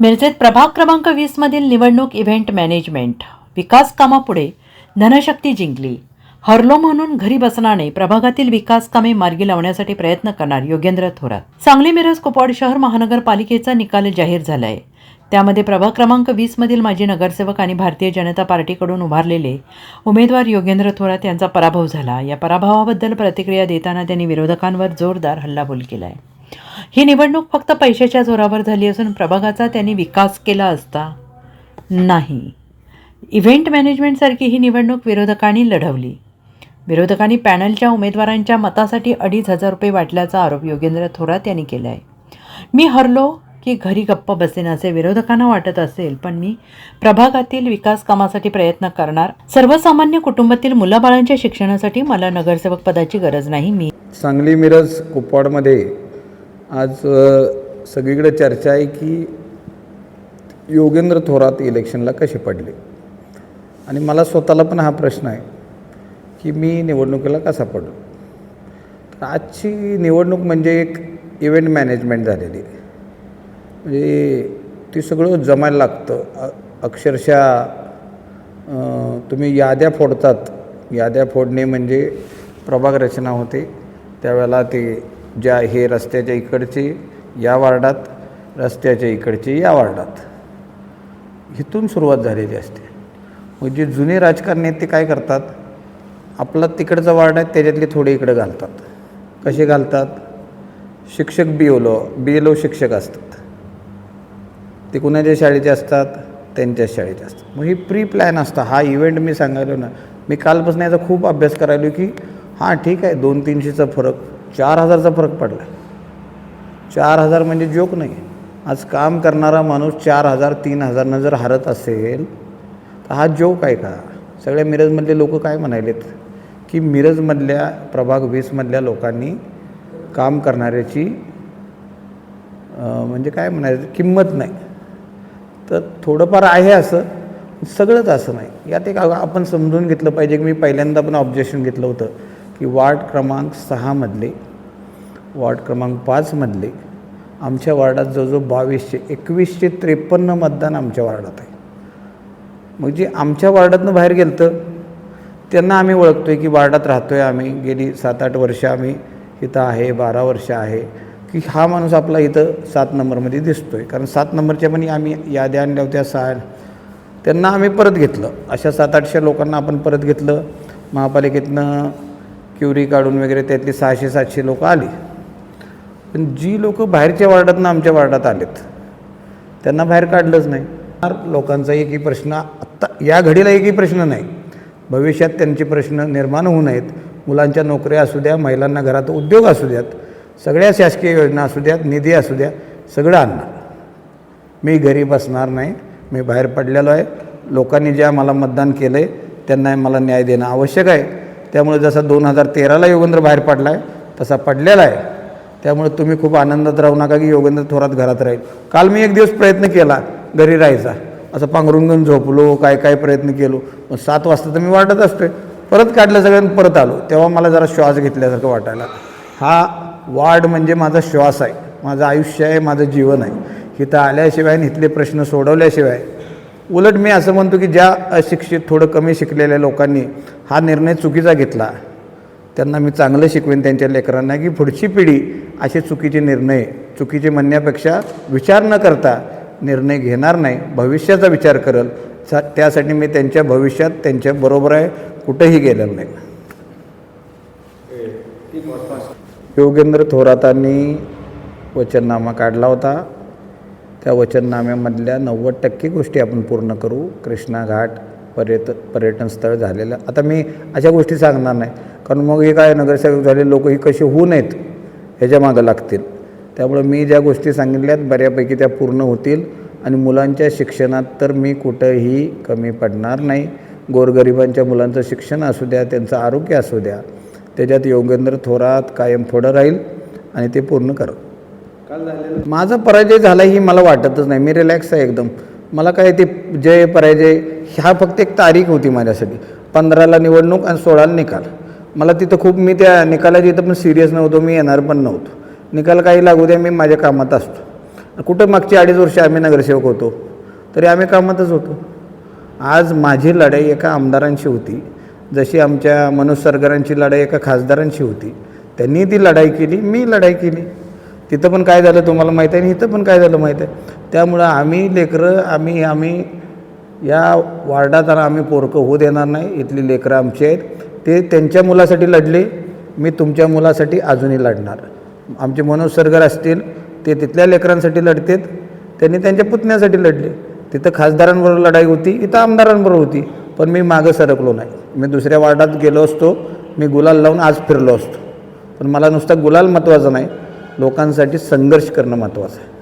मिरजेत प्रभाग क्रमांक वीसमधील निवडणूक इव्हेंट मॅनेजमेंट. विकास कामापुढे धनशक्ती जिंकली. हरलो म्हणून घरी बसणाने प्रभागातील विकास कामे मार्गी लावण्यासाठी प्रयत्न करणार योगेंद्र थोरात. सांगली मिरज कुपवाड शहर महानगरपालिकेचा निकाल जाहीर झाला आहे त्यामध्ये प्रभाग क्रमांक वीसमधील माजी नगरसेवक आणि भारतीय जनता पार्टीकडून उभारलेले उमेदवार योगेंद्र थोरात यांचा पराभव झाला. या पराभवाबद्दल प्रतिक्रिया देताना त्यांनी विरोधकांवर जोरदार हल्लाबोल केला आहे ही निवडणूक फक्त पैशाच्या जोरावर झाली असून प्रभागाचा त्यांनी विकास केला असता नाही. इव्हेंट मॅनेजमेंटसारखी ही निवडणूक विरोधकांनी लढवली. विरोधकांनी पॅनलच्या उमेदवारांच्या मतासाठी अडीच हजार रुपये वाटल्याचा आरोप योगेंद्र थोरात यांनी केला आहे मी हरलो की घरी गप्प बसेन असे विरोधकांना वाटत असेल पण मी प्रभागातील विकास कामासाठी प्रयत्न करणार. सर्वसामान्य कुटुंबातील मुलाबाळांच्या शिक्षणासाठी मला नगरसेवक पदाची गरज नाही. मी सांगली मिरज कुपवाडमध्ये आज सगळीकडे चर्चा आहे की योगेंद्र थोरात इलेक्शनला कसे पडले? आणि मला स्वतःला पण हा प्रश्न आहे की मी निवडणुकीला कसा पडलो तर आजची निवडणूक म्हणजे एक इव्हेंट मॅनेजमेंट झालेली. आहे म्हणजे ती सगळं जमायला लागतं. अक्षरशः तुम्ही याद्या फोडतात. याद्या फोडणे म्हणजे प्रभाग रचना होते. त्यावेळेला ते ज्या हे रस्त्याच्या इकडचे या वार्डात रस्त्याच्या इकडचे या वार्डात. इथून सुरुवात झालेली असते. मग जे जुने राजकारणी आहेत ते काय करतात? आपला तिकडचा वार्ड आहे त्याच्यातले थोडे इकडे घालतात. कसे घालतात? शिक्षक बी L O B L O शिक्षक असतात. ते कुणाच्या शाळेचे असतात? त्यांच्याच शाळेचे असतात. मग ही प्री प्लॅन असतं. हा इव्हेंट मी सांगायलो ना मी कालपासून याचा खूप अभ्यास करायलो की हां ठीक आहे दोन तीनशेचा फरक चार हजारचा फरक पडला. चार हजार म्हणजे जोक नाही. आज काम करणारा माणूस चार हजार तीन हजारनं जर हरत असेल तर हा जोक आहे का? सगळ्या मिरजमधले लोक काय म्हणायलेत की मिरजमधल्या प्रभाग वीसमधल्या लोकांनी काम करणाऱ्याची म्हणजे काय म्हणायचं? किंमत नाही. तर थोडंफार आहे असं सगळंच असं नाही. यात एक आपण समजून घेतलं पाहिजे की मी पहिल्यांदा पण ऑब्जेक्शन घेतलं होतं. की वार्ड क्रमांक सहामधले वार्ड क्रमांक पाचमधले आमच्या वार्डात जवळजवळ बावीसशे एकवीसशे त्रेपन्न मतदान आमच्या वार्डात आहे. मग जे आमच्या वार्डातनं बाहेर गेलं तर त्यांना आम्ही ओळखतो आहे की वार्डात राहतो आहे आम्ही. गेली सात आठ वर्ष आम्ही इथं आहे बारा वर्ष आहे की हा माणूस आपला इथं सात नंबरमध्ये दिसतो आहे कारण सात नंबरच्या पण आम्ही याद्या आणल्या होत्या सहा त्यांना आम्ही परत घेतलं. अशा सात आठशे लोकांना आपण परत घेतलं. महापालिकेतनं क्युरी काढून वगैरे त्यातली सहाशे सातशे लोक आली. पण जी लोक बाहेरच्या वार्डातनं आमच्या वार्डात आलेत त्यांना बाहेर काढलंच नाही. फार लोकांचा एकही प्रश्न आत्ता या घडीला एकही प्रश्न नाही. भविष्यात त्यांचे प्रश्न निर्माण होऊ नयेत. मुलांच्या नोकऱ्या असू द्या महिलांना घरात उद्योग असू द्यात सगळ्या शासकीय योजना असू द्यात निधी असू द्या सगळं आणणार मी घरी बसणार नाही मी बाहेर पडलेलो आहे. लोकांनी ज्या मला मतदान केलं आहे त्यांना मला न्याय देणं आवश्यक आहे. त्यामुळे जसा दोन हजार तेराला योगेंद्र बाहेर पडला आहे तसा पडलेला आहे. त्यामुळे तुम्ही खूप आनंदात राहू नका की योगेंद्र थोरात घरात राहील. काल मी एक दिवस प्रयत्न केला घरी राहायचा. असं पांघरून घेऊन झोपलो काय काय प्रयत्न केलो. मग सात वाजता तर मी वाटत असतोय. परत काढलं सगळ्यांना परत आलो. तेव्हा मला जरा श्वास घेतल्यासारखं वाटायला. हा वाढ म्हणजे माझा श्वास आहे. माझं आयुष्य आहे माझं जीवन आहे. इथं आल्याशिवाय आणि इथले प्रश्न सोडवल्याशिवाय उलट मी असं म्हणतो की ज्या अशिक्षित थोडं कमी शिकलेल्या लोकांनी हा निर्णय चुकीचा घेतला त्यांना मी चांगलं शिकवेन त्यांच्या लेकरांना की पुढची पिढी असे चुकीचे निर्णय चुकीचे म्हणण्यापेक्षा विचार न करता निर्णय घेणार नाही भविष्याचा विचार करल. सा त्यासाठी मी त्यांच्या भविष्यात त्यांच्या बरोबर आहे कुठंही गेलेलं नाही. योगेंद्र थोरातांनी वचननामा काढला होता. त्या वचननाम्यामधल्या नव्वद टक्के गोष्टी आपण पूर्ण करू. कृष्णा घाट पर्यट पर्यटन स्थळ झालेलं. आता मी अशा गोष्टी सांगणार नाही. कारण मग हे काय नगरसेवक झाले लोक ही कसे होऊ नयेत ह्याच्या मागं लागतील. त्यामुळे मी ज्या गोष्टी सांगितल्यात बऱ्यापैकी त्या पूर्ण होतील. आणि मुलांच्या शिक्षणात तर मी कुठंही कमी पडणार नाही. गोरगरिबांच्या मुलांचं शिक्षण असू द्या त्यांचं आरोग्य असू द्या. त्याच्यात योगेंद्र थोरात कायम थोडं राहील आणि ते पूर्ण करत माझा पराजय झाला ही मला वाटतच नाही. मी रिलॅक्स आहे एकदम. मला काय ते जय पराजय ह्या फक्त एक तारीख होती माझ्यासाठी. पंधराला निवडणूक आणि सोळाला निकाल. मला तिथं खूप मी त्या निकालाची इथं पण सिरियस नव्हतो मी येणार पण नव्हतो. निकाल काही लागू द्या मी माझ्या कामात असतो. कुठं मागची अडीच वर्ष आम्ही नगरसेवक होतो तरी आम्ही कामातच होतो. आज माझी लढाई एका आमदारांशी होती. जशी आमच्या मनोज सरगरांची लढाई एका खासदारांशी होती. त्यांनी ती लढाई केली मी लढाई केली. तिथं पण काय झालं तुम्हाला माहीत आहे आणि इथं पण काय झालं माहीत आहे? त्यामुळं आम्ही लेकरं आम्ही आम्ही या वार्डात आणि आम्ही पोरकं होऊ देणार नाही. इथली लेकरं आमची आहेत. ते त्यांच्या मुलासाठी लढले मी तुमच्या मुलासाठी अजूनही लढणार. आमचे मनोज सरगर असतील ते तिथल्या लेकरांसाठी लढतेत. त्यांनी त्यांच्या पुतण्यासाठी लढले. तिथं खासदारांबरोबर लढाई होती इथं आमदारांबरोबर होती. पण मी मागं सरकलो नाही. मी दुसऱ्या वार्डात गेलो असतो. मी गुलाल लावून आज फिरलो असतो. पण मला नुसता गुलाल महत्त्वाचा नाही. लोकांसाठी संघर्ष करणं महत्त्वाचं आहे.